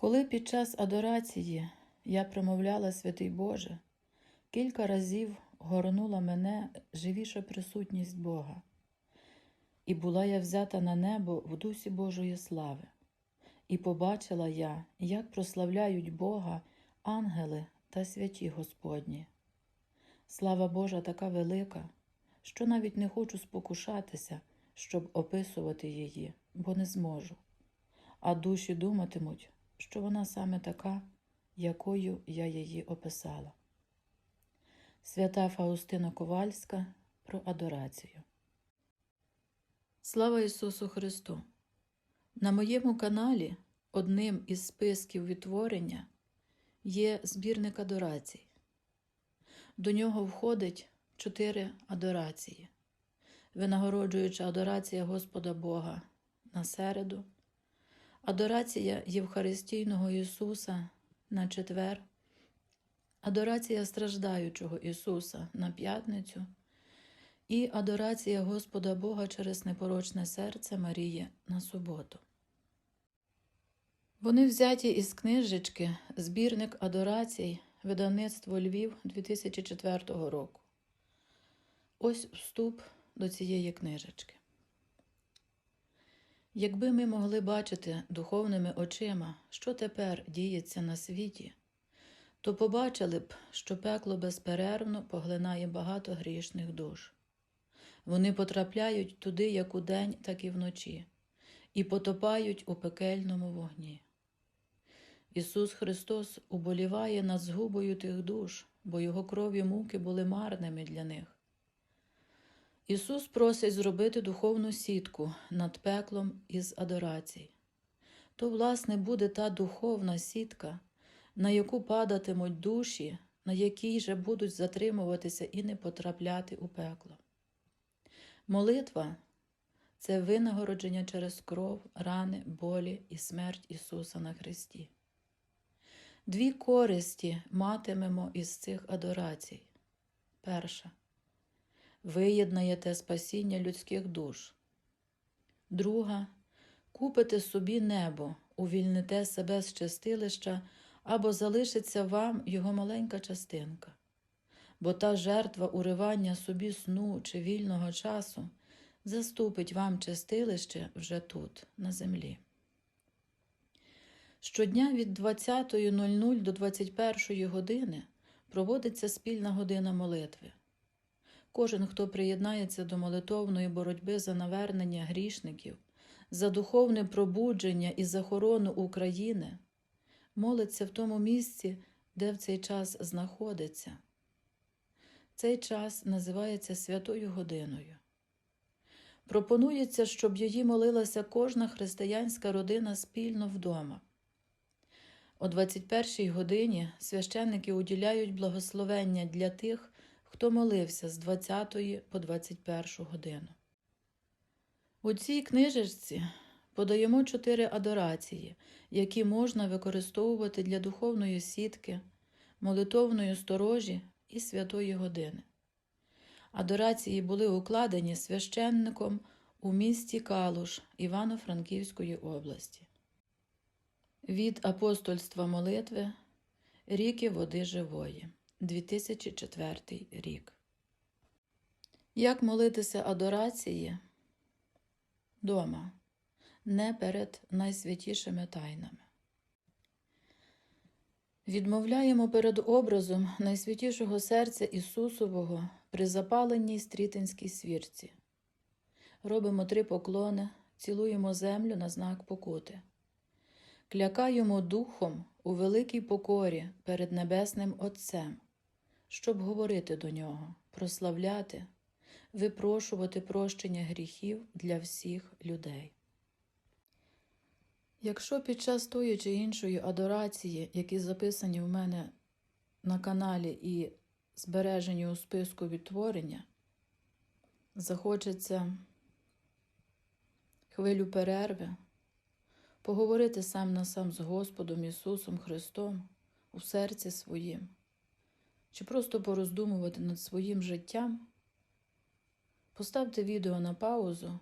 Коли під час адорації я промовляла святий Боже, кілька разів горнула мене живіша присутність Бога, і була я взята на небо в дусі Божої слави, і побачила я, як прославляють Бога ангели та святі Господні. Слава Божа така велика, що навіть не хочу спокушатися, щоб описувати її, бо не зможу. А душі думатимуть, що вона саме така, якою я її описала. Свята Фаустина Ковальська про адорацію. Слава Ісусу Христу! На моєму каналі одним із списків відтворення є збірник адорацій. До нього входить чотири адорації, винагороджуюча адорація Господа Бога на середу, адорація Євхаристійного Ісуса на четвер, адорація страждаючого Ісуса на п'ятницю і адорація Господа Бога через непорочне серце Марії на суботу. Вони взяті із книжечки Збірник адорацій видавництво Львів 2004 року. Ось вступ до цієї книжечки. Якби ми могли бачити духовними очима, що тепер діється на світі, то побачили б, що пекло безперервно поглинає багато грішних душ. Вони потрапляють туди як удень, так і вночі, і потопають у пекельному вогні. Ісус Христос уболіває над згубою тих душ, бо Його крові муки були марними для них. Ісус просить зробити духовну сітку над пеклом із адорацій. То, власне, буде та духовна сітка, на яку падатимуть душі, на якій же будуть затримуватися і не потрапляти у пекло. Молитва це винагородження через кров, рани, болі і смерть Ісуса на Христі. Дві користі матимемо із цих адорацій. Перша виєднаєте спасіння людських душ. Друга купите собі небо, увільните себе з чистилища або залишиться вам його маленька частинка. Бо та жертва уривання собі сну чи вільного часу заступить вам чистилище вже тут, на землі. Щодня від 20.00 до 21 години проводиться спільна година молитви. Кожен, хто приєднається до молитовної боротьби за навернення грішників, за духовне пробудження і захорону України, молиться в тому місці, де в цей час знаходиться. Цей час називається Святою Годиною. Пропонується, щоб її молилася кожна християнська родина спільно вдома. О 21 годині священники уділяють благословення для тих, хто молився з 20 по 21 годину. У цій книжечці подаємо чотири адорації, які можна використовувати для духовної сітки, молитовної сторожі і святої години. Адорації були укладені священником у місті Калуш Івано-Франківської області. Від апостольства молитви Ріки води живої 2004 рік. Як молитися адорації дома, не перед найсвятішими тайнами. Відмовляємо перед образом найсвятішого серця Ісусового при запаленій стрітинській свірці. Робимо три поклони, цілуємо землю на знак покути. Клякаємо духом у великій покорі перед Небесним Отцем, щоб говорити до Нього, прославляти, випрошувати прощення гріхів для всіх людей. Якщо під час тої чи іншої адорації, які записані в мене на каналі і збережені у списку відтворення, захочеться хвилю перерви, поговорити сам на сам з Господом Ісусом Христом у серці своїм, чи просто пороздумувати над своїм життям, поставте відео на паузу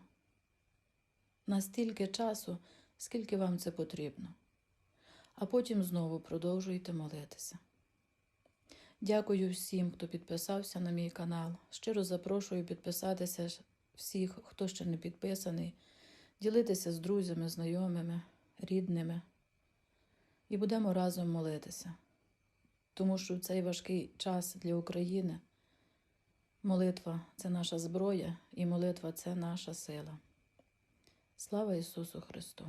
на стільки часу, скільки вам це потрібно. а потім знову продовжуйте молитися. Дякую всім, хто підписався на мій канал. Щиро запрошую підписатися всіх, хто ще не підписаний, ділитися з друзями, знайомими, рідними. І будемо разом молитися. Тому що в цей важкий час для України молитва це наша зброя, і молитва це наша сила. Слава Ісусу Христу!